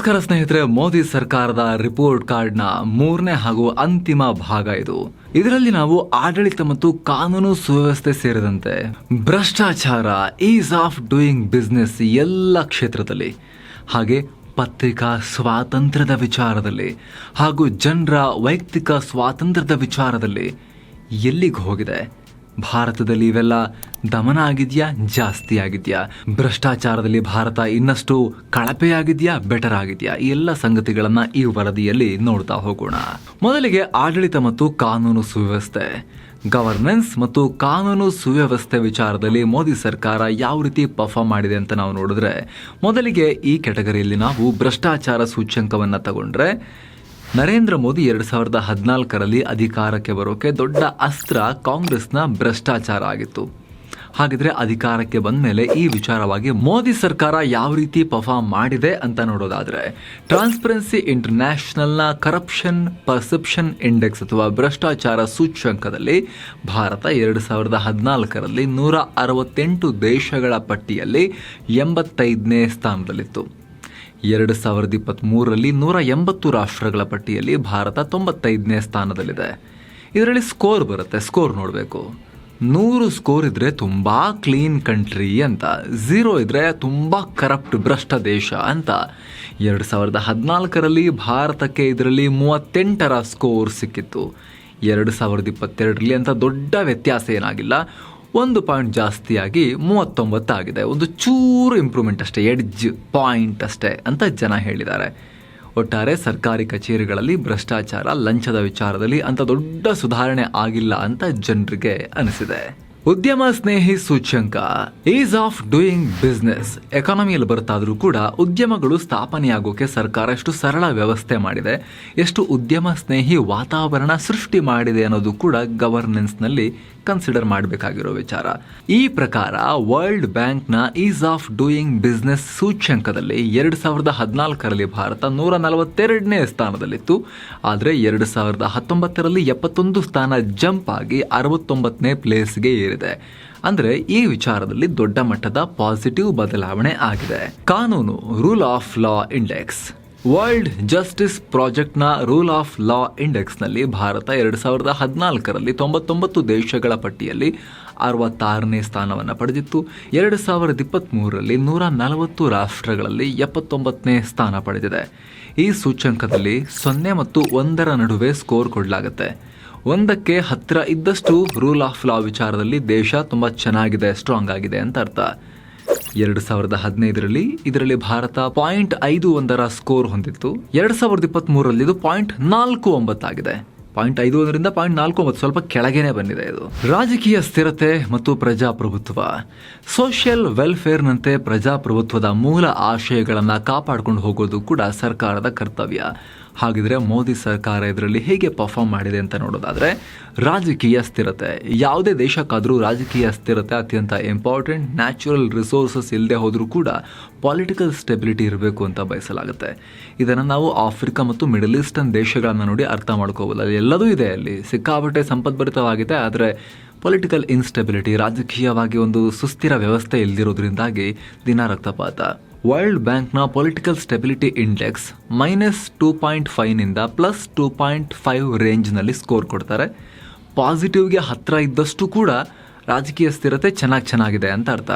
ನಮಸ್ಕಾರ ಸ್ನೇಹಿತರೆ, ಮೋದಿ ಸರ್ಕಾರದ ರಿಪೋರ್ಟ್ ಕಾರ್ಡ್ನ ಮೂರನೇ ಹಾಗೂ ಅಂತಿಮ ಭಾಗ ಇದು. ಇದರಲ್ಲಿ ನಾವು ಆಡಳಿತ ಮತ್ತು ಕಾನೂನು ಸುವ್ಯವಸ್ಥೆ ಸೇರಿದಂತೆ ಭ್ರಷ್ಟಾಚಾರ ಈಸ್ ಆಫ್ ಡೂಯಿಂಗ್ ಬಿಸ್ನೆಸ್ ಎಲ್ಲ ಕ್ಷೇತ್ರದಲ್ಲಿ, ಹಾಗೆ ಪತ್ರಿಕಾ ಸ್ವಾತಂತ್ರ್ಯದ ವಿಚಾರದಲ್ಲಿ ಹಾಗೂ ಜನರ ವೈಯಕ್ತಿಕ ಸ್ವಾತಂತ್ರ್ಯದ ವಿಚಾರದಲ್ಲಿ ಎಲ್ಲಿಗೆ ಹೋಗಿದೆ? ಭಾರತದಲ್ಲಿ ಇವೆಲ್ಲ ದಮನ ಆಗಿದೆಯಾ? ಜಾಸ್ತಿ ಆಗಿದೆಯಾ? ಭ್ರಷ್ಟಾಚಾರದಲ್ಲಿ ಭಾರತ ಇನ್ನಷ್ಟು ಕಳಪೆಯಾಗಿದೆಯಾ? ಬೆಟರ್ ಆಗಿದೆಯಾ? ಈ ಎಲ್ಲ ಸಂಗತಿಗಳನ್ನು ಈ ವರದಿಯಲ್ಲಿ ನೋಡ್ತಾ ಹೋಗೋಣ. ಮೊದಲಿಗೆ ಆಡಳಿತ ಮತ್ತು ಕಾನೂನು ಸುವ್ಯವಸ್ಥೆ. ಗವರ್ನೆನ್ಸ್ ಮತ್ತು ಕಾನೂನು ಸುವ್ಯವಸ್ಥೆ ವಿಚಾರದಲ್ಲಿ ಮೋದಿ ಸರ್ಕಾರ ಯಾವ ರೀತಿ ಪರ್ಫಾರ್ಮ್ ಮಾಡಿದೆ ಅಂತ ನಾವು ನೋಡಿದ್ರೆ, ಮೊದಲಿಗೆ ಈ ಕೆಟಗರಿಯಲ್ಲಿ ನಾವು ಭ್ರಷ್ಟಾಚಾರ ಸೂಚ್ಯಂಕವನ್ನು ತಗೊಂಡ್ರೆ ನರೇಂದ್ರ ಮೋದಿ ಎರಡ್ ಸಾವಿರದ ಹದಿನಾಲ್ಕರಲ್ಲಿ ಅಧಿಕಾರಕ್ಕೆ ಬರೋಕೆ ದೊಡ್ಡ ಅಸ್ತ್ರ ಕಾಂಗ್ರೆಸ್ನ ಭ್ರಷ್ಟಾಚಾರ ಆಗಿತ್ತು. ಹಾಗಿದ್ರೆ ಅಧಿಕಾರಕ್ಕೆ ಬಂದ ಮೇಲೆ ಈ ವಿಚಾರವಾಗಿ ಮೋದಿ ಸರ್ಕಾರ ಯಾವ ರೀತಿ ಪರ್ಫಾರ್ಮ್ ಮಾಡಿದೆ ಅಂತ ನೋಡೋದಾದ್ರೆ, ಟ್ರಾನ್ಸ್ಪರೆನ್ಸಿ ಇಂಟರ್ನ್ಯಾಷನಲ್ನ ಕರಪ್ಷನ್ ಪರ್ಸೆಪ್ಷನ್ ಇಂಡೆಕ್ಸ್ ಅಥವಾ ಭ್ರಷ್ಟಾಚಾರ ಸೂಚ್ಯಂಕದಲ್ಲಿ ಭಾರತ ಎರಡು ಸಾವಿರದ ಹದಿನಾಲ್ಕರಲ್ಲಿ ನೂರ ಅರವತ್ತೆಂಟು ದೇಶಗಳ ಪಟ್ಟಿಯಲ್ಲಿ ಎಂಬತ್ತೈದನೇ ಸ್ಥಾನದಲ್ಲಿತ್ತು. ಎರಡು ಸಾವಿರದ ಇಪ್ಪತ್ತ್ಮೂರರಲ್ಲಿ ನೂರ ಎಂಬತ್ತು ರಾಷ್ಟ್ರಗಳ ಪಟ್ಟಿಯಲ್ಲಿ ಭಾರತ ತೊಂಬತ್ತೈದನೇ ಸ್ಥಾನದಲ್ಲಿದೆ. ಇದರಲ್ಲಿ ಸ್ಕೋರ್ ಬರುತ್ತೆ, ಸ್ಕೋರ್ ನೋಡಬೇಕು. ನೂರು ಸ್ಕೋರ್ ಇದ್ದರೆ ತುಂಬ ಕ್ಲೀನ್ ಕಂಟ್ರಿ ಅಂತ, ಝೀರೋ ಇದ್ರೆ ತುಂಬ ಕರಪ್ಟ್ ಭ್ರಷ್ಟ ದೇಶ ಅಂತ. ಎರಡು ಸಾವಿರದ ಹದಿನಾಲ್ಕರಲ್ಲಿ ಭಾರತಕ್ಕೆ ಇದರಲ್ಲಿ ಮೂವತ್ತೆಂಟರ ಸ್ಕೋರ್ ಸಿಕ್ಕಿತ್ತು. ಎರಡು ಸಾವಿರದ ಇಪ್ಪತ್ತೆರಡರಲ್ಲಿ ಅಂತ ದೊಡ್ಡ ವ್ಯತ್ಯಾಸ ಏನಾಗಿಲ್ಲ ಒಂದು ಪಾಯಿಂಟ್ ಜಾಸ್ತಿಯಾಗಿ ಮೂವತ್ತೊಂಬತ್ತಾಗಿದೆ ಒಂದು ಚೂರು ಇಂಪ್ರೂವ್ಮೆಂಟ್ ಅಷ್ಟೇ ಎಡ್ಜ್ ಪಾಯಿಂಟ್ ಅಷ್ಟೇ ಅಂತ ಜನ ಹೇಳಿದ್ದಾರೆ. ಒಟ್ಟಾರೆ ಸರ್ಕಾರಿ ಕಚೇರಿಗಳಲ್ಲಿ ಭ್ರಷ್ಟಾಚಾರ, ಲಂಚದ ವಿಚಾರದಲ್ಲಿ ಅಂಥ ದೊಡ್ಡ ಸುಧಾರಣೆ ಆಗಿಲ್ಲ ಅಂತ ಜನರಿಗೆ ಅನಿಸಿದೆ. ಉದ್ಯಮ ಸ್ನೇಹಿ ಸೂಚ್ಯಂಕ ಈಸ್ ಆಫ್ ಡೂಯಿಂಗ್ ಬಿಸ್ನೆಸ್ ಎಕಾನಮಿಯಲ್ಲಿ ಬರ್ತಾದ್ರೂ ಕೂಡ ಉದ್ಯಮಗಳು ಸ್ಥಾಪನೆಯಾಗೋಕೆ ಸರ್ಕಾರ ಎಷ್ಟು ಸರಳ ವ್ಯವಸ್ಥೆ ಮಾಡಿದೆ, ಎಷ್ಟು ಉದ್ಯಮ ಸ್ನೇಹಿ ವಾತಾವರಣ ಸೃಷ್ಟಿ ಮಾಡಿದೆ ಅನ್ನೋದು ಕೂಡ ಗವರ್ನೆನ್ಸ್ನಲ್ಲಿ ಕನ್ಸಿಡರ್ ಮಾಡಬೇಕಾಗಿರೋ ವಿಚಾರ. ಈ ಪ್ರಕಾರ ವರ್ಲ್ಡ್ ಬ್ಯಾಂಕ್ನ ಈಸ್ ಆಫ್ ಡೂಯಿಂಗ್ ಬಿಸ್ನೆಸ್ ಸೂಚ್ಯಂಕದಲ್ಲಿ ಎರಡು ಸಾವಿರದ ಹದಿನಾಲ್ಕರಲ್ಲಿ ಭಾರತ ನೂರ ನಲವತ್ತೆರಡನೇ ಸ್ಥಾನದಲ್ಲಿತ್ತು. ಆದರೆ ಎರಡು ಸಾವಿರದ ಹತ್ತೊಂಬತ್ತರಲ್ಲಿ ಎಪ್ಪತ್ತೊಂದು ಸ್ಥಾನ ಜಂಪ್ ಆಗಿ ಅರವತ್ತೊಂಬತ್ತನೇ ಪ್ಲೇಸ್ಗೆ ಏರಿದೆ ಅಂದ್ರೆ ಈ ವಿಚಾರದಲ್ಲಿ ದೊಡ್ಡ ಮಟ್ಟದ ಪಾಸಿಟಿವ್ ಬದಲಾವಣೆ ಆಗಿದೆ. ಕಾನೂನು rule of law index world justice ಪ್ರಾಜೆಕ್ಟ್ನ rule of law ಇಂಡೆಕ್ಸ್ನಲ್ಲಿ ಭಾರತ ಎರಡು ಸಾವಿರದ ಹದಿನಾಲ್ಕರಲ್ಲಿ ತೊಂಬತ್ತೊಂಬತ್ತು ದೇಶಗಳ ಪಟ್ಟಿಯಲ್ಲಿ ಅರವತ್ತಾರನೇ ಸ್ಥಾನವನ್ನು ಪಡೆದಿತ್ತು. ಎರಡು ಸಾವಿರದ ಇಪ್ಪತ್ತ್ಮೂರರಲ್ಲಿ ನೂರ ನಲವತ್ತು ರಾಷ್ಟ್ರಗಳಲ್ಲಿ ಎಪ್ಪತ್ತೊಂಬತ್ತನೇ ಸ್ಥಾನ ಪಡೆದಿದೆ. ಈ ಸೂಚ್ಯಂಕದಲ್ಲಿ ಸೊನ್ನೆ ಮತ್ತು ಒಂದರ ನಡುವೆ ಸ್ಕೋರ್ ಕೊಡಲಾಗುತ್ತೆ. ಒಂದಕ್ಕೆ ಹತ್ತಿರ ಇದ್ದಷ್ಟು ರೂಲ್ ಆಫ್ ಲಾ ವಿಚಾರದಲ್ಲಿ ದೇಶ ತುಂಬ ಚೆನ್ನಾಗಿದೆ ಸ್ಟ್ರಾಂಗ್ ಆಗಿದೆ ಅಂತ ಅರ್ಥ. ಎರಡು ಸಾವಿರದ ಹದಿನೈದರಲ್ಲಿ ಇದರಲ್ಲಿ ಭಾರತ ಪಾಯಿಂಟ್ ಐದು ಒಂದರ ಸ್ಕೋರ್ ಹೊಂದಿತ್ತು. ಎರಡು ಸಾವಿರದ ಇಪ್ಪತ್ತ್ ಮೂರರಲ್ಲಿ ಇದು ಪಾಯಿಂಟ್ ನಾಲ್ಕು ಒಂಬತ್ತಾಗಿದೆ ಪಾಯಿಂಟ್ ಐದು ಒಂದರಿಂದ ಪಾಯಿಂಟ್ ನಾಲ್ಕು ಒಂಬತ್ತು ಸ್ವಲ್ಪ ಕೆಳಗೇನೆ ಬಂದಿದೆ ಇದು. ರಾಜಕೀಯ ಸ್ಥಿರತೆ ಮತ್ತು ಪ್ರಜಾಪ್ರಭುತ್ವ. ಸೋಷಿಯಲ್ ವೆಲ್ಫೇರ್ನಂತೆ ಪ್ರಜಾಪ್ರಭುತ್ವದ ಮೂಲ ಆಶಯಗಳನ್ನು ಕಾಪಾಡಿಕೊಂಡು ಹೋಗೋದು ಕೂಡ ಸರ್ಕಾರದ ಕರ್ತವ್ಯ. ಹಾಗಿದ್ರೆ ಮೋದಿ ಸರ್ಕಾರ ಇದರಲ್ಲಿ ಹೇಗೆ ಪರ್ಫಾರ್ಮ್ ಮಾಡಿದೆ ಅಂತ ನೋಡೋದಾದ್ರೆ, ರಾಜಕೀಯ ಸ್ಥಿರತೆ. ಯಾವುದೇ ದೇಶಕ್ಕಾದರೂ ರಾಜಕೀಯ ಸ್ಥಿರತೆ ಅತ್ಯಂತ ಇಂಪಾರ್ಟೆಂಟ್ ನ್ಯಾಚುರಲ್ ರಿಸೋರ್ಸಸ್ ಇಲ್ಲದೆ ಹೋದರೂ ಕೂಡ ಪಾಲಿಟಿಕಲ್ ಸ್ಟೆಬಿಲಿಟಿ ಇರಬೇಕು ಅಂತ ಬಯಸಲಾಗುತ್ತೆ. ಇದನ್ನು ನಾವು ಆಫ್ರಿಕಾ ಮತ್ತು ಮಿಡಲ್ ಈಸ್ಟರ್ನ್ ದೇಶಗಳನ್ನು ನೋಡಿ ಅರ್ಥ ಮಾಡ್ಕೋಬೋದು. ಅಲ್ಲಿ ಎಲ್ಲದೂ ಇದೆ ಅಲ್ಲಿ. ಸಿಕ್ಕಾಪಟ್ಟೆ ಸಂಪದ್ಭರಿತವಾಗಿದೆ, ಆದರೆ ಪೊಲಿಟಿಕಲ್ ಇನ್ಸ್ಟೆಬಿಲಿಟಿ ರಾಜಕೀಯವಾಗಿ ಒಂದು ಸುಸ್ಥಿರ ವ್ಯವಸ್ಥೆ ಇಲ್ಲದಿರೋದ್ರಿಂದಾಗಿ ದಿನ ರಕ್ತಪಾತ ವರ್ಲ್ಡ್ ಬ್ಯಾಂಕ್ನ political stability index minus two point ಫೈವ್ನಿಂದ plus two point five ರೇಂಜ್ನಲ್ಲಿ ಸ್ಕೋರ್ ಕೊಡ್ತಾರೆ. ಪಾಸಿಟಿವ್ಗೆ ಹತ್ತಿರ ಇದ್ದಷ್ಟು ಕೂಡ ರಾಜಕೀಯ ಸ್ಥಿರತೆ ಚೆನ್ನಾಗಿ ಚೆನ್ನಾಗಿದೆ ಅಂತ ಅರ್ಥ.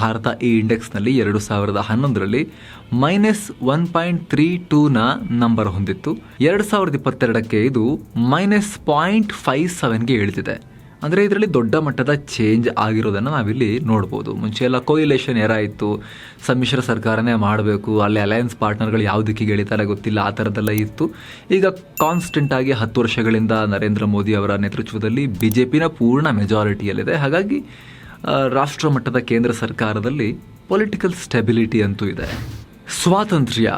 ಭಾರತ ಈ ಇಂಡೆಕ್ಸ್ನಲ್ಲಿ ಎರಡು ಸಾವಿರದ ಹನ್ನೊಂದರಲ್ಲಿ ಮೈನಸ್ ಒನ್ ಪಾಯಿಂಟ್ ತ್ರೀ ಟೂನ ನಂಬರ್ ಹೊಂದಿತ್ತು. ಎರಡು ಸಾವಿರದ ಇಪ್ಪತ್ತೆರಡಕ್ಕೆ ಇದು ಮೈನಸ್ ಪಾಯಿಂಟ್ ಫೈವ್ ಸೆವೆನ್ಗೆ ಇಳಿದಿದೆ. ಅಂದರೆ ಇದರಲ್ಲಿ ದೊಡ್ಡ ಮಟ್ಟದ ಚೇಂಜ್ ಆಗಿರೋದನ್ನು ನಾವಿಲ್ಲಿ ನೋಡ್ಬೋದು. ಮುಂಚೆ ಎಲ್ಲ ಕೊಯಿಲೇಷನ್ ಇತ್ತು. ಸಮ್ಮಿಶ್ರ ಸರ್ಕಾರನೇ ಮಾಡಬೇಕು. ಅಲ್ಲಿ ಅಲಯನ್ಸ್ ಪಾರ್ಟ್ನರ್ಗಳು ಯಾವ ದಿಕ್ಕಿಗೆ ಎಳಿತಾರೆ ಗೊತ್ತಿಲ್ಲ. ಆ ಥರದ್ದೆಲ್ಲ ಇತ್ತು. ಈಗ ಕಾನ್ಸ್ಟೆಂಟಾಗಿ ಹತ್ತು ವರ್ಷಗಳಿಂದ ನರೇಂದ್ರ ಮೋದಿ ಅವರ ನೇತೃತ್ವದಲ್ಲಿ ಬಿ ಜೆ ಪಿನ ಪೂರ್ಣ ಮೆಜಾರಿಟಿಯಲ್ಲಿದೆ ಹಾಗಾಗಿ ರಾಷ್ಟ್ರ ಮಟ್ಟದ ಕೇಂದ್ರ ಸರ್ಕಾರದಲ್ಲಿ ಪೊಲಿಟಿಕಲ್ ಸ್ಟೆಬಿಲಿಟಿ ಅಂತೂ ಇದೆ. ಸ್ವಾತಂತ್ರ್ಯ.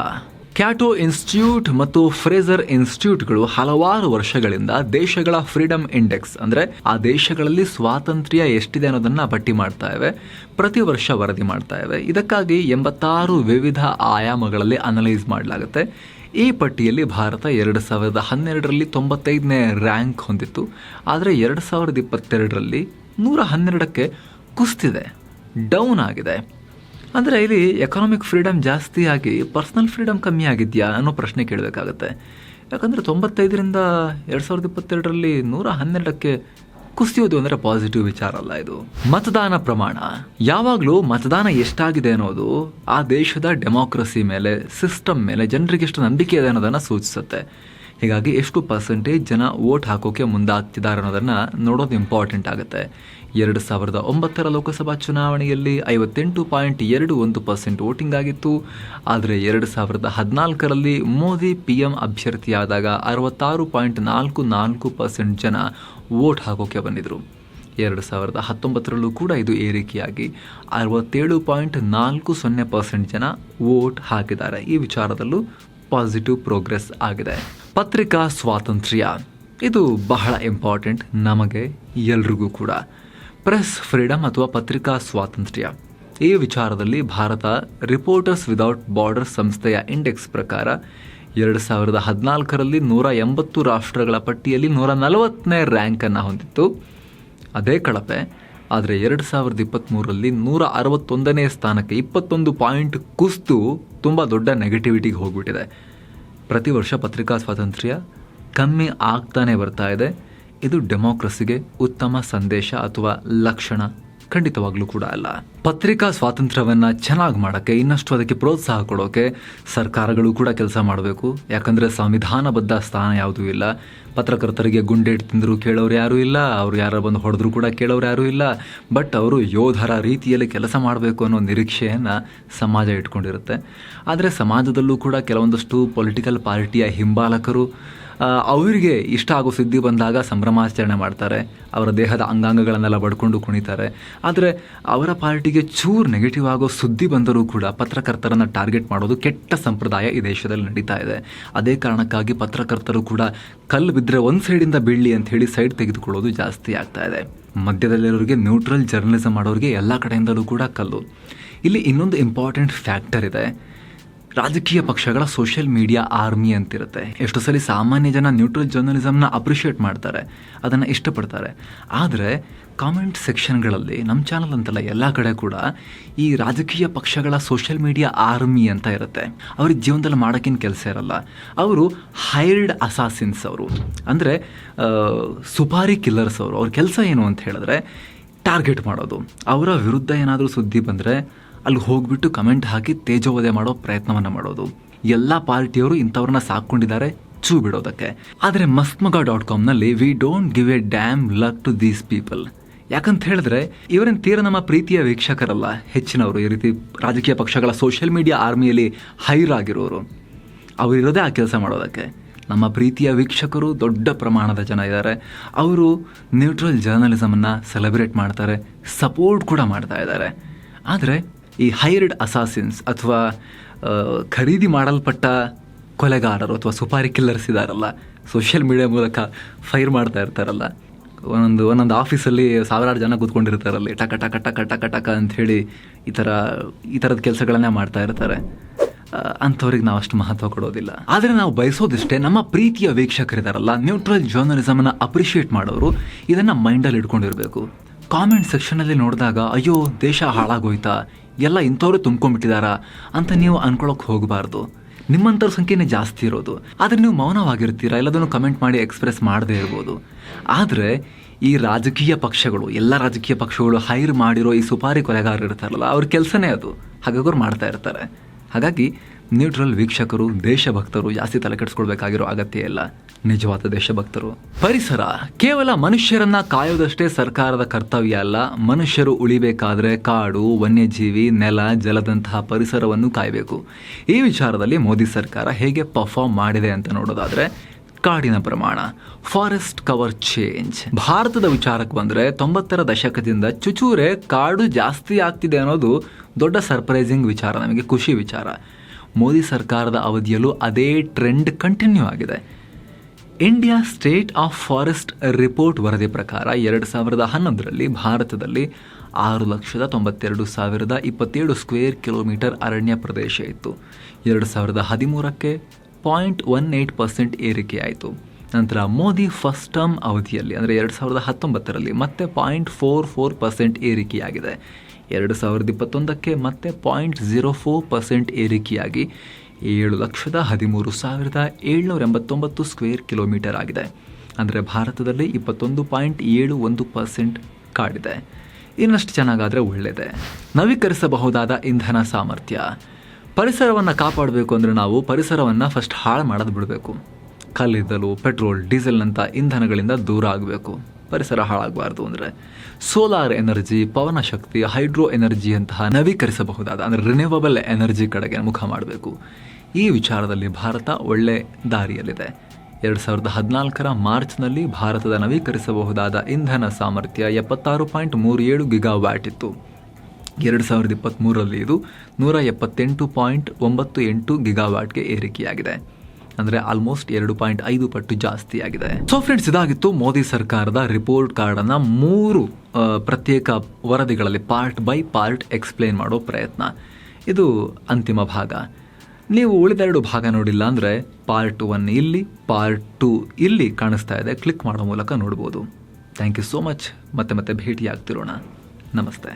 ಕ್ಯಾಟೋ ಇನ್ಸ್ಟಿಟ್ಯೂಟ್ ಮತ್ತು ಫ್ರೇಸರ್ ಇನ್ಸ್ಟಿಟ್ಯೂಟ್ಗಳು ಹಲವಾರು ವರ್ಷಗಳಿಂದ ದೇಶಗಳ ಫ್ರೀಡಮ್ ಇಂಡೆಕ್ಸ್, ಅಂದರೆ ಆ ದೇಶಗಳಲ್ಲಿ ಸ್ವಾತಂತ್ರ್ಯ ಎಷ್ಟಿದೆ ಅನ್ನೋದನ್ನು ಪಟ್ಟಿ ಮಾಡ್ತಾ ಇವೆ. ಪ್ರತಿ ವರ್ಷ ವರದಿ ಮಾಡ್ತಾ ಇವೆ. ಇದಕ್ಕಾಗಿ ಎಂಬತ್ತಾರು ವಿವಿಧ ಆಯಾಮಗಳಲ್ಲಿ ಅನಲೈಸ್ ಮಾಡಲಾಗುತ್ತೆ. ಈ ಪಟ್ಟಿಯಲ್ಲಿ ಭಾರತ ಎರಡು ಸಾವಿರದ ಹನ್ನೆರಡರಲ್ಲಿ ತೊಂಬತ್ತೈದನೇ ರ್ಯಾಂಕ್ ಹೊಂದಿತ್ತು. ಆದರೆ ಎರಡು ಸಾವಿರದ ಇಪ್ಪತ್ತೆರಡರಲ್ಲಿ ನೂರ ಹನ್ನೆರಡಕ್ಕೆ ಕುಸ್ತಿದೆ ಡೌನ್ ಆಗಿದೆ. ಅಂದರೆ ಇಲ್ಲಿ ಎಕನಾಮಿಕ್ ಫ್ರೀಡಮ್ ಜಾಸ್ತಿ ಆಗಿ ಪರ್ಸ್ನಲ್ ಫ್ರೀಡಮ್ ಕಮ್ಮಿ ಆಗಿದೆಯಾ ಅನ್ನೋ ಪ್ರಶ್ನೆ ಕೇಳಬೇಕಾಗತ್ತೆ. ಯಾಕಂದರೆ ತೊಂಬತ್ತೈದರಿಂದ ಎರಡು ಸಾವಿರದ ಇಪ್ಪತ್ತೆರಡರಲ್ಲಿ ನೂರ ಹನ್ನೆರಡಕ್ಕೆ ಕುಸಿಯೋದು ಅಂದರೆ ಪಾಸಿಟಿವ್ ವಿಚಾರ ಅಲ್ಲ ಇದು. ಮತದಾನ ಪ್ರಮಾಣ, ಯಾವಾಗಲೂ ಮತದಾನ ಎಷ್ಟಾಗಿದೆ ಅನ್ನೋದು ಆ ದೇಶದ ಡೆಮೋಕ್ರಸಿ ಮೇಲೆ ಸಿಸ್ಟಮ್ ಮೇಲೆ ಜನರಿಗೆ ಎಷ್ಟು ನಂಬಿಕೆ ಇದೆ ಅನ್ನೋದನ್ನು ಸೂಚಿಸುತ್ತೆ. ಹೀಗಾಗಿ ಎಷ್ಟು ಪರ್ಸೆಂಟೇಜ್ ಜನ ವೋಟ್ ಹಾಕೋಕೆ ಮುಂದಾಗ್ತಿದ್ದಾರೆ ಅನ್ನೋದನ್ನು ನೋಡೋದು ಇಂಪಾರ್ಟೆಂಟ್ ಆಗುತ್ತೆ. ಎರಡು ಸಾವಿರದ ಒಂಬತ್ತರ ಲೋಕಸಭಾ ಚುನಾವಣೆಯಲ್ಲಿ ಐವತ್ತೆಂಟು ಪಾಯಿಂಟ್ ಎರಡು ಒಂದು ಪರ್ಸೆಂಟ್ ವೋಟಿಂಗ್ ಆಗಿತ್ತು. ಆದರೆ ಎರಡು ಸಾವಿರದ ಹದಿನಾಲ್ಕರಲ್ಲಿ ಮೋದಿ ಪಿ ಎಂ ಅಭ್ಯರ್ಥಿಯಾದಾಗ ಅರವತ್ತಾರು ಪಾಯಿಂಟ್ ನಾಲ್ಕು ನಾಲ್ಕು ಪರ್ಸೆಂಟ್ ಜನ ವೋಟ್ ಹಾಕೋಕೆ ಬಂದಿದ್ದರು ಎರಡು ಸಾವಿರದ ಹತ್ತೊಂಬತ್ತರಲ್ಲೂ ಕೂಡ ಇದು ಏರಿಕೆಯಾಗಿ ಅರವತ್ತೇಳು ಪಾಯಿಂಟ್ ನಾಲ್ಕು ಸೊನ್ನೆ ಪರ್ಸೆಂಟ್ ಜನ ವೋಟ್ ಹಾಕಿದ್ದಾರೆ. ಈ ವಿಚಾರದಲ್ಲೂ ಪಾಸಿಟಿವ್ ಪ್ರೋಗ್ರೆಸ್ ಆಗಿದೆ. ಪತ್ರಿಕಾ ಸ್ವಾತಂತ್ರ್ಯ. ಇದು ಬಹಳ ಇಂಪಾರ್ಟೆಂಟ್ ನಮಗೆ ಎಲ್ರಿಗೂ ಕೂಡ. ಪ್ರೆಸ್ ಫ್ರೀಡಮ್ ಅಥವಾ ಪತ್ರಿಕಾ ಸ್ವಾತಂತ್ರ್ಯ. ಈ ವಿಚಾರದಲ್ಲಿ ಭಾರತ ರಿಪೋರ್ಟರ್ಸ್ ವಿದೌಟ್ ಬಾರ್ಡರ್ ಸಂಸ್ಥೆಯ ಇಂಡೆಕ್ಸ್ ಪ್ರಕಾರ ಎರಡು ಸಾವಿರದ ಹದಿನಾಲ್ಕರಲ್ಲಿ ನೂರ ಎಂಬತ್ತು ರಾಷ್ಟ್ರಗಳ ಪಟ್ಟಿಯಲ್ಲಿ ನೂರ ನಲವತ್ತನೇ ರ್ಯಾಂಕನ್ನು ಹೊಂದಿತ್ತು. ಅದೇ ಕಳಪೆ ಆದರೆ ಎರಡು ಸಾವಿರದ ಇಪ್ಪತ್ತ್ಮೂರರಲ್ಲಿ ನೂರ ಅರವತ್ತೊಂದನೇ ಸ್ಥಾನಕ್ಕೆ ಇಪ್ಪತ್ತೊಂದು ಪಾಯಿಂಟ್ ಕುಸ್ತು ತುಂಬ ದೊಡ್ಡ ನೆಗೆಟಿವಿಟಿಗೆ ಹೋಗ್ಬಿಟ್ಟಿದೆ. ಪ್ರತಿ ವರ್ಷ ಪತ್ರಿಕಾ ಸ್ವಾತಂತ್ರ್ಯ ಕಮ್ಮಿ ಆಗ್ತಾನೆ ಬರ್ತಾ ಇದೆ. ಇದು ಡೆಮೋಕ್ರಸಿಗೆ ಉತ್ತಮ ಸಂದೇಶ ಅಥವಾ ಲಕ್ಷಣ? ಖಂಡಿತವಾಗ್ಲೂ ಕೂಡ ಅಲ್ಲ. ಪತ್ರಿಕಾ ಸ್ವಾತಂತ್ರ್ಯವನ್ನ ಚೆನ್ನಾಗಿ ಮಾಡೋಕ್ಕೆ, ಇನ್ನಷ್ಟು ಅದಕ್ಕೆ ಪ್ರೋತ್ಸಾಹ ಕೊಡೋಕೆ ಸರ್ಕಾರಗಳು ಕೂಡ ಕೆಲಸ ಮಾಡಬೇಕು. ಯಾಕಂದ್ರೆ ಸಂವಿಧಾನಬದ್ಧ ಸ್ಥಾನ ಯಾವುದೂ ಇಲ್ಲ. ಪತ್ರಕರ್ತರಿಗೆ ಗುಂಡೇಟ್ ತಿಂದರೂ ಕೇಳೋರು ಯಾರೂ ಇಲ್ಲ. ಅವ್ರು ಯಾರು ಬಂದು ಹೊಡೆದ್ರು ಕೂಡ ಕೇಳೋರು ಯಾರೂ ಇಲ್ಲ. ಬಟ್ ಅವರು ಯೋಧರ ರೀತಿಯಲ್ಲಿ ಕೆಲಸ ಮಾಡಬೇಕು ಅನ್ನೋ ನಿರೀಕ್ಷೆಯನ್ನು ಸಮಾಜ ಇಟ್ಕೊಂಡಿರುತ್ತೆ. ಆದರೆ ಸಮಾಜದಲ್ಲೂ ಕೂಡ ಕೆಲವೊಂದಷ್ಟು ಪೊಲಿಟಿಕಲ್ ಪಾರ್ಟಿಯ ಹಿಂಬಾಲಕರು ಅವರಿಗೆ ಇಷ್ಟ ಆಗೋ ಸುದ್ದಿ ಬಂದಾಗ ಸಂಭ್ರಮಾಚರಣೆ ಮಾಡ್ತಾರೆ. ಅವರ ದೇಹದ ಅಂಗಾಂಗಗಳನ್ನೆಲ್ಲ ಬಡ್ಕೊಂಡು ಕುಣಿತಾರೆ. ಆದರೆ ಅವರ ಪಾರ್ಟಿಗೆ ಚೂರು ನೆಗೆಟಿವ್ ಆಗೋ ಸುದ್ದಿ ಬಂದರೂ ಕೂಡ ಪತ್ರಕರ್ತರನ್ನು ಟಾರ್ಗೆಟ್ ಮಾಡೋದು ಕೆಟ್ಟ ಸಂಪ್ರದಾಯ ಈ ದೇಶದಲ್ಲಿ ನಡೀತಾ ಇದೆ. ಅದೇ ಕಾರಣಕ್ಕಾಗಿ ಪತ್ರಕರ್ತರು ಕೂಡ ಕಲ್ಲು ಬಿದ್ದರೆ ಒಂದು ಸೈಡಿಂದ ಬೀಳಲಿ ಅಂತ ಹೇಳಿ ಸೈಡ್ ತೆಗೆದುಕೊಳ್ಳೋದು ಜಾಸ್ತಿ ಆಗ್ತಾ ಇದೆ. ಮಧ್ಯದಲ್ಲಿರೋರಿಗೆ ನ್ಯೂಟ್ರಲ್ ಜರ್ನಲಿಸಮ್ ಮಾಡೋರಿಗೆ ಎಲ್ಲ ಕಡೆಯಿಂದಲೂ ಕೂಡ ಕಲ್ಲು. ಇಲ್ಲಿ ಇನ್ನೊಂದು ಇಂಪಾರ್ಟೆಂಟ್ ಫ್ಯಾಕ್ಟರ್ ಇದೆ. ರಾಜಕೀಯ ಪಕ್ಷಗಳ ಸೋಷಿಯಲ್ ಮೀಡಿಯಾ ಆರ್ಮಿ ಅಂತಿರುತ್ತೆ. ಎಷ್ಟು ಸಲ ಸಾಮಾನ್ಯ ಜನ ನ್ಯೂಟ್ರಲ್ ಜರ್ನಲಿಸಮ್ನ ಅಪ್ರಿಷಿಯೇಟ್ ಮಾಡ್ತಾರೆ. ಅದನ್ನು ಇಷ್ಟಪಡ್ತಾರೆ. ಆದರೆ ಕಾಮೆಂಟ್ ಸೆಕ್ಷನ್ಗಳಲ್ಲಿ ನಮ್ಮ ಚಾನಲ್ ಅಂತಲ್ಲ ಎಲ್ಲ ಕಡೆ ಕೂಡ ಈ ರಾಜಕೀಯ ಪಕ್ಷಗಳ ಸೋಷಿಯಲ್ ಮೀಡಿಯಾ ಆರ್ಮಿ ಅಂತ ಇರುತ್ತೆ. ಅವ್ರ ಜೀವನದಲ್ಲಿ ಮಾಡೋಕ್ಕಿನ ಕೆಲಸ ಇರಲ್ಲ. ಅವರು ಹೈರ್ಡ್ ಅಸಾಸಿನ್ಸ್ ಅವರು. ಅಂದರೆ ಸುಪಾರಿ ಕಿಲ್ಲರ್ಸ್ ಅವರು. ಅವ್ರ ಕೆಲಸ ಏನು ಅಂತ ಹೇಳಿದ್ರೆ, ಟಾರ್ಗೆಟ್ ಮಾಡೋದು. ಅವರ ವಿರುದ್ಧ ಏನಾದರೂ ಸುದ್ದಿ ಬಂದರೆ ಅಲ್ಲಿ ಹೋಗ್ಬಿಟ್ಟು ಕಮೆಂಟ್ ಹಾಕಿ ತೇಜೋವಧೆ ಮಾಡೋ ಪ್ರಯತ್ನವನ್ನು ಮಾಡೋದು. ಎಲ್ಲ ಪಾರ್ಟಿಯವರು ಇಂಥವ್ರನ್ನ ಸಾಕೊಂಡಿದ್ದಾರೆ ಚೂ ಬಿಡೋದಕ್ಕೆ. ಆದರೆ ಮಸ್ಮಗ dot ಕಾಮ್ನಲ್ಲಿ we don't give a damn luck to these people ಯಾಕಂತ ಹೇಳಿದ್ರೆ, ಇವರೇನು ತೀರ ನಮ್ಮ ಪ್ರೀತಿಯ ವೀಕ್ಷಕರಲ್ಲ, ಹೆಚ್ಚಿನವರು ಈ ರೀತಿ ರಾಜಕೀಯ ಪಕ್ಷಗಳ ಸೋಷಿಯಲ್ ಮೀಡಿಯಾ ಆರ್ಮಿಯಲ್ಲಿ ಹೈರ್ ಆಗಿರೋರು. ಅವರಿರೋದೇ ಆ ಕೆಲಸ ಮಾಡೋದಕ್ಕೆ. ನಮ್ಮ ಪ್ರೀತಿಯ ವೀಕ್ಷಕರು ದೊಡ್ಡ ಪ್ರಮಾಣದ ಜನ ಇದ್ದಾರೆ. ಅವರು ನ್ಯೂಟ್ರಲ್ ಜರ್ನಲಿಸಮನ್ನು ಸೆಲೆಬ್ರೇಟ್ ಮಾಡ್ತಾರೆ ಸಪೋರ್ಟ್ ಕೂಡ ಮಾಡ್ತಾ ಇದ್ದಾರೆ. ಆದರೆ ಈ ಹೈರ್ಡ್ ಅಸಾಸಿನ್ಸ್ ಅಥವಾ ಖರೀದಿ ಮಾಡಲ್ಪಟ್ಟ ಕೊಲೆಗಾರರು ಅಥವಾ ಸುಪಾರಿ ಕಿಲ್ಲರ್ಸ್ ಇದ್ದಾರಲ್ಲ ಸೋಷಿಯಲ್ ಮೀಡಿಯಾ ಮೂಲಕ ಫೈರ್ ಮಾಡ್ತಾ ಇರ್ತಾರಲ್ಲ, ಒಂದೊಂದು ಒಂದೊಂದು ಆಫೀಸಲ್ಲಿ ಸಾವಿರಾರು ಜನ ಕೂತ್ಕೊಂಡಿರ್ತಾರಲ್ಲಿ, ಟಕ ಟಕ ಟಕ ಟಕ ಟಕ ಅಂತ ಹೇಳಿ ಈ ಥರ ಈ ಥರದ ಕೆಲಸಗಳನ್ನೇ ಮಾಡ್ತಾ ಇರ್ತಾರೆ. ಅಂಥವ್ರಿಗೆ ನಾವು ಅಷ್ಟು ಮಹತ್ವ ಕೊಡೋದಿಲ್ಲ. ಆದರೆ ನಾವು ಬಯಸೋದಿಷ್ಟೇ ನಮ್ಮ ಪ್ರೀತಿಯ ವೀಕ್ಷಕರಿದಾರಲ್ಲ ನ್ಯೂಟ್ರಲ್ ಜರ್ನಲಿಸಮನ್ನು ಅಪ್ರಿಷಿಯೇಟ್ ಮಾಡೋರು ಇದನ್ನು ಮೈಂಡಲ್ಲಿ ಇಟ್ಕೊಂಡಿರಬೇಕು. ಕಾಮೆಂಟ್ ಸೆಕ್ಷನಲ್ಲಿ ನೋಡಿದಾಗ, ಅಯ್ಯೋ, ದೇಶ ಹಾಳಾಗೋಯ್ತಾ ಎಲ್ಲ ಇಂಥವ್ರು ತುಂಬ್ಕೊಂಡ್ಬಿಟ್ಟಿದಾರಾ ಅಂತ ನೀವು ಅನ್ಕೊಳ್ಳೋಕೆ ಹೋಗಬಾರ್ದು. ನಿಮ್ಮಂಥವ್ರ ಸಂಖ್ಯೆನೇ ಜಾಸ್ತಿ ಇರೋದು. ಆದರೆ ನೀವು ಮೌನವಾಗಿರ್ತೀರಾ? ಎಲ್ಲದನ್ನು ಕಮೆಂಟ್ ಮಾಡಿ ಎಕ್ಸ್ಪ್ರೆಸ್ ಮಾಡದೇ ಇರ್ಬೋದು. ಆದರೆ ಈ ರಾಜಕೀಯ ಪಕ್ಷಗಳು, ಎಲ್ಲ ರಾಜಕೀಯ ಪಕ್ಷಗಳು ಹೈರ್ ಮಾಡಿರೋ ಈ ಸುಪಾರಿ ಕೊಲೆಗಾರರು ಇರ್ತಾರಲ್ಲ, ಅವ್ರ ಕೆಲಸನೇ ಅದು. ಹಾಗಾಗಿ ಅವ್ರು ಮಾಡ್ತಾ ಇರ್ತಾರೆ. ಹಾಗಾಗಿ ನ್ಯೂಟ್ರಲ್ ವೀಕ್ಷಕರು, ದೇಶಭಕ್ತರು ಜಾಸ್ತಿ ತಲೆ ಕೆಡಿಸ್ಕೊಳ್ಬೇಕಾಗಿರೋ ಅಗತ್ಯ ಇಲ್ಲ. ನಿಜವಾದ ದೇಶಭಕ್ತರು. ಪರಿಸರ, ಕೇವಲ ಮನುಷ್ಯರನ್ನ ಕಾಯೋದಷ್ಟೇ ಸರ್ಕಾರದ ಕರ್ತವ್ಯ ಅಲ್ಲ. ಮನುಷ್ಯರು ಉಳಿಬೇಕಾದ್ರೆ ಕಾಡು, ವನ್ಯಜೀವಿ, ನೆಲ, ಜಲದಂತಹ ಪರಿಸರವನ್ನು ಕಾಯಬೇಕು. ಈ ವಿಚಾರದಲ್ಲಿ ಮೋದಿ ಸರ್ಕಾರ ಹೇಗೆ ಪರ್ಫಾರ್ಮ್ ಮಾಡಿದೆ ಅಂತ ನೋಡೋದಾದ್ರೆ, ಕಾಡಿನ ಪ್ರಮಾಣ ಫಾರೆಸ್ಟ್ ಕವರ್ ಚೇಂಜ್ ಭಾರತದ ವಿಚಾರಕ್ಕೆ ಬಂದರೆ ತೊಂಬತ್ತರ ದಶಕದಿಂದ ಚುಚೂರೆ ಕಾಡು ಜಾಸ್ತಿ ಆಗ್ತಿದೆ ಅನ್ನೋದು ದೊಡ್ಡ ಸರ್ಪ್ರೈಸಿಂಗ್ ವಿಚಾರ, ನಮಗೆ ಖುಷಿ ವಿಚಾರ. ಮೋದಿ ಸರ್ಕಾರದ ಅವಧಿಯಲ್ಲೂ ಅದೇ ಟ್ರೆಂಡ್ ಕಂಟಿನ್ಯೂ ಆಗಿದೆ. India state of forest report ವರದಿ ಪ್ರಕಾರ ಎರಡು ಸಾವಿರದ ಹನ್ನೊಂದರಲ್ಲಿ ಭಾರತದಲ್ಲಿ ಆರು ಲಕ್ಷದ ತೊಂಬತ್ತೆರಡು ಸಾವಿರದ ಇಪ್ಪತ್ತೇಳು ಸ್ಕ್ವೇರ್ ಕಿಲೋಮೀಟರ್ ಅರಣ್ಯ ಪ್ರದೇಶ ಇತ್ತು. ಎರಡು ಸಾವಿರದ ಹದಿಮೂರಕ್ಕೆ ಪಾಯಿಂಟ್ ಒನ್ ಏಯ್ಟ್ ಪರ್ಸೆಂಟ್ ಏರಿಕೆಯಾಯಿತು. ನಂತರ ಮೋದಿ ಫಸ್ಟ್ ಟರ್ಮ್ ಅವಧಿಯಲ್ಲಿ, ಅಂದರೆ ಎರಡು ಸಾವಿರದ ಹತ್ತೊಂಬತ್ತರಲ್ಲಿ, ಮತ್ತೆ ಪಾಯಿಂಟ್ ಫೋರ್ ಫೋರ್ ಪರ್ಸೆಂಟ್ ಏರಿಕೆಯಾಗಿದೆ. ಎರಡು ಸಾವಿರದ ಇಪ್ಪತ್ತೊಂದಕ್ಕೆ ಮತ್ತೆ ಪಾಯಿಂಟ್ ಝೀರೋ ಫೋರ್ ಪರ್ಸೆಂಟ್ ಏರಿಕೆಯಾಗಿ ಏಳು ಲಕ್ಷದ ಹದಿಮೂರು ಸಾವಿರದ ಏಳ್ನೂರ ಎಂಬತ್ತೊಂಬತ್ತು ಸ್ಕ್ವೇರ್ ಕಿಲೋಮೀಟರ್ ಆಗಿದೆ. ಅಂದರೆ ಭಾರತದಲ್ಲಿ ಇಪ್ಪತ್ತೊಂದು ಪಾಯಿಂಟ್ ಏಳು ಒಂದು ಪರ್ಸೆಂಟ್ ಕಾಡಿದೆ. ಇನ್ನಷ್ಟು ಚೆನ್ನಾಗಾದರೆ ಒಳ್ಳೆಯದೆ ನವೀಕರಿಸಬಹುದಾದ ಇಂಧನ ಸಾಮರ್ಥ್ಯ. ಪರಿಸರವನ್ನು ಕಾಪಾಡಬೇಕು ಅಂದರೆ ನಾವು ಪರಿಸರವನ್ನು ಫಸ್ಟ್ ಹಾಳು ಮಾಡೋದು ಬಿಡಬೇಕು. ಕಲ್ಲಿದ್ದಲು ಪೆಟ್ರೋಲ್ ಡೀಸೆಲ್ನಂಥ ಇಂಧನಗಳಿಂದ ದೂರ ಆಗಬೇಕು. ಪರಿಸರ ಹಾಳಾಗಬಾರ್ದು ಅಂದರೆ ಸೋಲಾರ್ ಎನರ್ಜಿ, ಪವನ ಶಕ್ತಿ, ಹೈಡ್ರೋ ಎನರ್ಜಿಯಂತಹ ನವೀಕರಿಸಬಹುದಾದ ಅಂದರೆ ರಿನ್ಯೂವಬಲ್ ಎನರ್ಜಿ ಕಡೆಗೆ ಮುಖ ಮಾಡಬೇಕು. ಈ ವಿಚಾರದಲ್ಲಿ ಭಾರತ ಒಳ್ಳೆ ದಾರಿಯಲ್ಲಿದೆ. ಎರಡು ಸಾವಿರದ ಹದಿನಾಲ್ಕರ ಮಾರ್ಚ್ನಲ್ಲಿ ಭಾರತದ ನವೀಕರಿಸಬಹುದಾದ ಇಂಧನ ಸಾಮರ್ಥ್ಯ ಎಪ್ಪತ್ತಾರು ಪಾಯಿಂಟ್ ಮೂರು ಏಳು ಗಿಗಾವ್ಯಾಟ್ ಇತ್ತು. ಎರಡು ಸಾವಿರದ ಇಪ್ಪತ್ತ್ಮೂರರಲ್ಲಿ ಇದು ನೂರ ಎಪ್ಪತ್ತೆಂಟು ಪಾಯಿಂಟ್ ಒಂಬತ್ತು ಎಂಟು ಗಿಗಾವ್ಯಾಟ್ಗೆ ಏರಿಕೆಯಾಗಿದೆ. ಅಂದರೆ ಆಲ್ಮೋಸ್ಟ್ ಎರಡು ಪಾಯಿಂಟ್ ಐದು ಪಟ್ಟು ಜಾಸ್ತಿ ಆಗಿದೆ. ಸೊ ಫ್ರೆಂಡ್ಸ್ ಇದಾಗಿತ್ತು ಮೋದಿ ಸರ್ಕಾರದ ರಿಪೋರ್ಟ್ ಕಾರ್ಡನ್ನು ಮೂರು ಪ್ರತ್ಯೇಕ ವರದಿಗಳಲ್ಲಿ ಪಾರ್ಟ್ ಬೈ ಪಾರ್ಟ್ ಎಕ್ಸ್ಪ್ಲೇನ್ ಮಾಡೋ ಪ್ರಯತ್ನ. ಇದು ಅಂತಿಮ ಭಾಗ. ನೀವು ಉಳಿದೆರಡು ಭಾಗ ನೋಡಿಲ್ಲ ಅಂದರೆ ಪಾರ್ಟ್ ಒನ್ ಇಲ್ಲಿ ಪಾರ್ಟ್ ಟು ಇಲ್ಲಿ ಕಾಣಿಸ್ತಾ ಇದೆ. ಕ್ಲಿಕ್ ಮಾಡೋ ಮೂಲಕ ನೋಡ್ಬೋದು. ಥ್ಯಾಂಕ್ ಯು ಸೋ ಮಚ್ ಮತ್ತೆ ಮತ್ತೆ ಭೇಟಿ ಆಗ್ತಿರೋಣ ನಮಸ್ತೆ.